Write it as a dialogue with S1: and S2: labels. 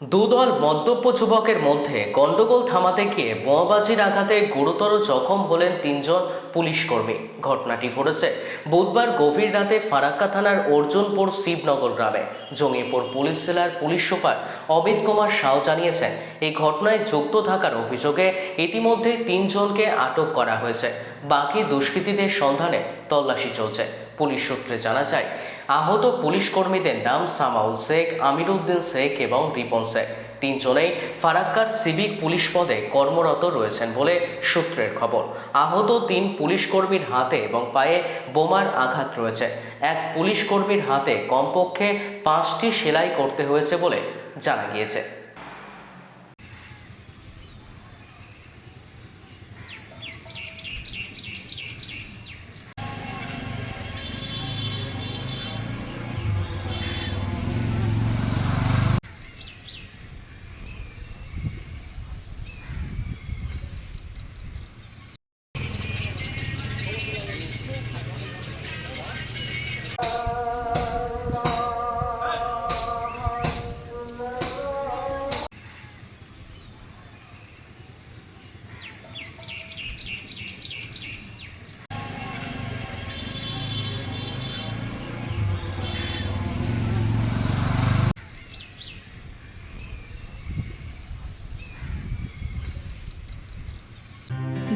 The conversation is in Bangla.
S1: দুদল মন্তব্য যুবকের মধ্যে গন্ডগোল থামাতে গিয়ে বোমাবাজির আঘাতে গুরুতর জখম হলেন তিনজন পুলিশ কর্মী। ঘটনাটি ঘটেছে বুধবার গভীর রাতে ফারাক্কা থানার অর্জুনপুর শিবনগর গ্রামে। জঙ্গিপুর পুলিশ জেলার পুলিশ সুপার অমিত কুমার সাউ জানিয়েছেন, এই ঘটনায় যুক্ত থাকার অভিযোগে ইতিমধ্যে তিনজনকে আটক করা হয়েছে। বাকি দুষ্কৃতীদের সন্ধানে তল্লাশি চলছে। পুলিশ সূত্রে জানা যায়, আহত পুলিশ কর্মীদের নাম সামাউল শেখ আমিরুদ্দিন শেখ এবং রিপন শেখ। তিনজনেই ফারাক্কার সিভিক পুলিশ পদে কর্মরত রয়েছেন বলে সূত্রের খবর। আহত তিন পুলিশ কর্মীর হাতে এবং পায়ে বোমার আঘাত রয়েছে। এক পুলিশ কর্মীর হাতে কমপক্ষে পাঁচটি সেলাই করতে হয়েছে বলে জানা গিয়েছে।